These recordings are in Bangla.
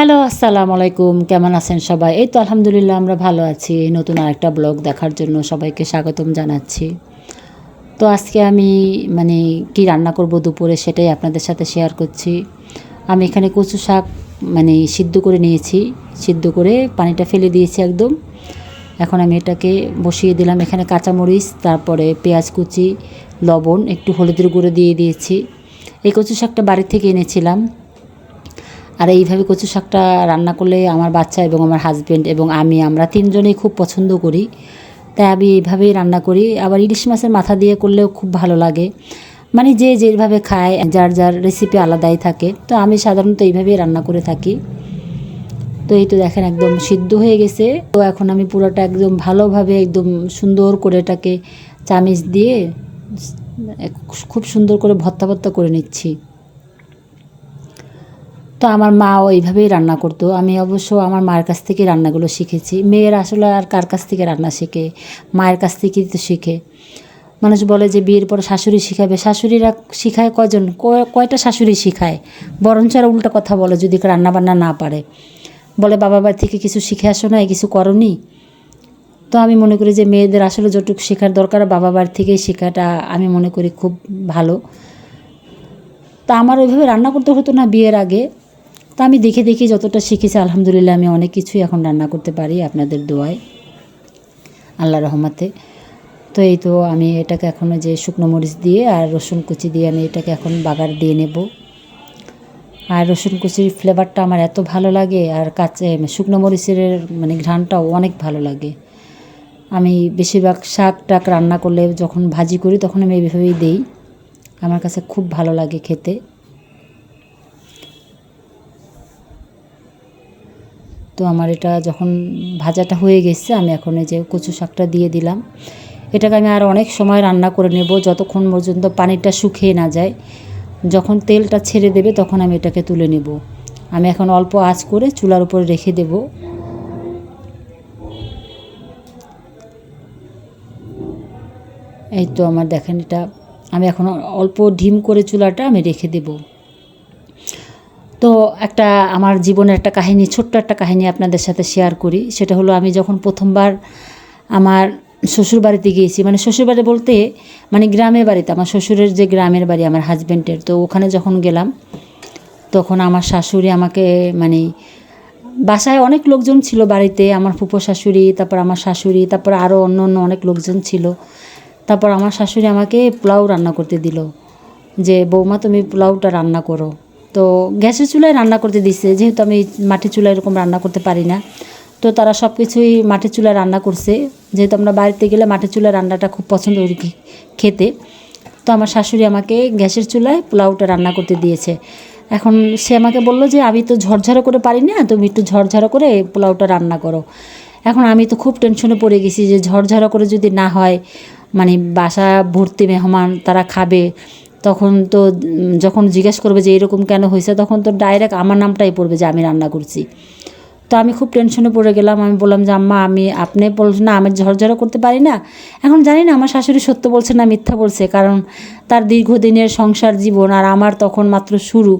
হ্যালো, আসসালামু আলাইকুম। কেমন আছেন সবাই? এই তো আলহামদুলিল্লাহ, আমরা ভালো আছি। নতুন আরেকটা ব্লগ দেখার জন্য সবাইকে স্বাগতম জানাচ্ছি। তো আজকে আমি মানে কি রান্না করব দুপুরে সেটাই আপনাদের সাথে শেয়ার করছি। আমি এখানে কচু শাক মানে সিদ্ধ করে নিয়েছি। সিদ্ধ করে পানিটা ফেলে দিয়েছি একদম। এখন আমি এটাকে বসিয়ে দিলাম এখানে কাঁচামরিচ, তারপরে পেঁয়াজ কুচি, লবণ, একটু হলুদের গুঁড়ো দিয়ে দিয়েছি। এই কচু শাকটা বাড়ি থেকে এনেছিলাম। আর এইভাবে কচু শাকটা রান্না করলে আমার বাচ্চা এবং আমার হাজব্যান্ড এবং আমি, আমরা তিনজনেই খুব পছন্দ করি। তাই আমি এইভাবেই রান্না করি। আবার ইলিশ মাছের মাথা দিয়ে করলেও খুব ভালো লাগে। মানে যে যেভাবে খায়, যার যার রেসিপি আলাদাই থাকে। তো আমি সাধারণত এইভাবেই রান্না করে থাকি। তো এই তো দেখেন একদম সিদ্ধ হয়ে গেছে। তো এখন আমি পুরোটা একদম ভালোভাবে একদম সুন্দর করে এটাকে চামিচ দিয়ে, খুব সুন্দর করে ভর্তা ভত্তা করে নিচ্ছি। তো আমার মাও এইভাবেই রান্না করতো। আমি অবশ্য আমার মায়ের কাছ থেকে রান্নাগুলো শিখেছি। মেয়ের আসলে আর কার কাছ থেকে রান্না শেখে? মায়ের কাছ থেকেই তো শিখে। মানুষ বলে যে বিয়ের পর শাশুড়ি শিখাবে। শাশুড়িরা শিখায় কজন? কয়- কয়টা শাশুড়ি শিখায়? বরঞ্চ আর উল্টা কথা বলে যদি রান্না বান্না না পারে। বলে, বাবা বাড়ি থেকে কিছু শিখে আসো না কিছু করনি? তো আমি মনে করি যে মেয়েদের আসলে যতটুকু শেখার দরকার, বাবা বাড়ি থেকেই শেখাটা আমি মনে করি খুব ভালো। তা আমার ওইভাবে রান্না করতে হতো না বিয়ের আগে। তা আমি দেখে দেখে যতটা শিখেছি, আলহামদুলিল্লাহ আমি অনেক কিছুই এখন রান্না করতে পারি আপনাদের দোয়ায় আল্লাহ রহমাতে। তো এই তো আমি এটাকে এখন যে শুকনো মরিচ দিয়ে আর রসুন কুচি দিয়ে আমি এটাকে এখন বাগার দিয়ে নেব। আর রসুন কুচির ফ্লেভারটা আমার এত ভালো লাগে আর কাঁচা শুকনো মরিচের মানে ঘ্রাণটাও অনেক ভালো লাগে। আমি বেশিরভাগ শাক টাক রান্না করলে যখন ভাজি করি তখন আমি এইভাবেই দিই। আমার কাছে খুব ভালো লাগে খেতে। তো আমার এটা যখন ভাজাটা হয়ে গেছে, আমি এখন এই যে কচু শাকটা দিয়ে দিলাম। এটাকে আমি আর অনেক সময় রান্না করে নেব, যতক্ষণ পর্যন্ত পানিটা শুকিয়ে না যায়। যখন তেলটা ছেড়ে দেবে, তখন আমি এটাকে তুলে নেব। আমি এখন অল্প আঁচ করে চুলার উপরে রেখে দেব। এই তো আমার দেখেন এটা, আমি এখন অল্প ডিম করে চুলাটা আমি রেখে দেবো। তো একটা আমার জীবনের একটা কাহিনী, ছোট্ট একটা কাহিনী আপনাদের সাথে শেয়ার করি। সেটা হলো আমি যখন প্রথমবার আমার শ্বশুর বাড়িতে গিয়েছি মানে শ্বশুর বাড়ি বলতে মানে গ্রামের বাড়িতে, আমার শ্বশুরের যে গ্রামের বাড়ি, আমার হাজব্যান্ডের তো ওখানে যখন গেলাম, তখন আমার শাশুড়ি আমাকে মানে বাসায় অনেক লোকজন ছিল বাড়িতে, আমার ফুপো শাশুড়ি, তারপর আমার শাশুড়ি, তারপর আরও অন্য অন্য অনেক লোকজন ছিল। তারপর আমার শাশুড়ি আমাকে পোলাও রান্না করতে দিল, যে, বৌমা, তুমি পোলাওটা রান্না করো। তো গ্যাসের চুলায় রান্না করতে দিচ্ছে যেহেতু আমি মাটির চুলায় এরকম রান্না করতে পারি না। তো তারা সব কিছুই মাটির চুলায় রান্না করছে। যেহেতু আমরা বাড়িতে গেলে মাটির চুলায় রান্নাটা খুব পছন্দ করি খেতে। তো আমার শাশুড়ি আমাকে গ্যাসের চুলায় পোলাওটা রান্না করতে দিয়েছে। এখন সে আমাকে বলল যে, আমি তো ঝরঝরা করে পারি না, তুমি একটু ঝরঝরা করে পোলাওটা রান্না করো। এখন আমি তো খুব টেনশনে পড়ে গেছি যে, ঝরঝরা করে যদি না হয় মানে বাসা ভর্তি মেহমান তারা খাবে। তখন তো যখন জিজ্ঞেস করবে যে এরকম কেন হয়েছে, তখন তো ডাইরেক্ট আমার নামটাই পড়বে যে আমি রান্না করছি। তো আমি খুব টেনশনে পড়ে গেলাম, আমি বললাম যে, আম্মা, আমি, আপনি বলছেন না, আমি ঝরঝরা করতে পারি না। এখন জানি না, আমার শাশুড়ি সত্য বলছে না মিথ্যা বলছে, কারণ তার দীর্ঘদিনের সংসার জীবন আর আমার তখন মাত্র শুরু।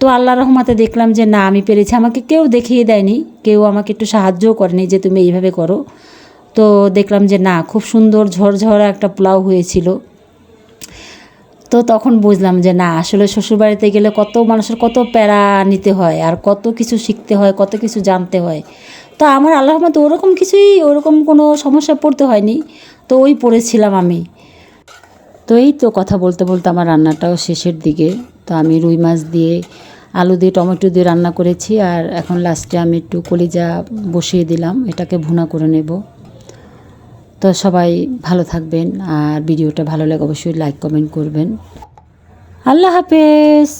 তো আল্লাহ রহমাতে দেখলাম যে, না, আমি পেরেছি। আমাকে কেউ দেখিয়ে দেয়নি, কেউ আমাকে একটু সাহায্যও করেনি যে, তুমি এইভাবে করো। তো দেখলাম যে, না, খুব সুন্দর ঝরঝরা একটা পোলাও হয়েছিল। তো তখন বুঝলাম যে না, আসলে শ্বশুরবাড়িতে গেলে কত মানুষের কত প্যারা নিতে হয় আর কত কিছু শিখতে হয়, কত কিছু জানতে হয়। তো আমার আল্লাহর মতো ওরকম কিছুই, ওরকম কোনো সমস্যা পড়তে হয়নি। তো ওই পড়েছিলাম আমি। তো এই তো কথা বলতে বলতে আমার রান্নাটাও শেষের দিকে। তো আমি রুই মাছ দিয়ে, আলু দিয়ে, টমেটো দিয়ে রান্না করেছি আর এখন লাস্টে আমি একটু কলিজা বসিয়ে দিলাম। এটাকে ভুনা করে নেব। তো সবাই ভালো থাকবেন আর ভিডিওটা ভালো লাগে অবশ্যই লাইক কমেন্ট করবেন। আল্লাহ হাফেজ।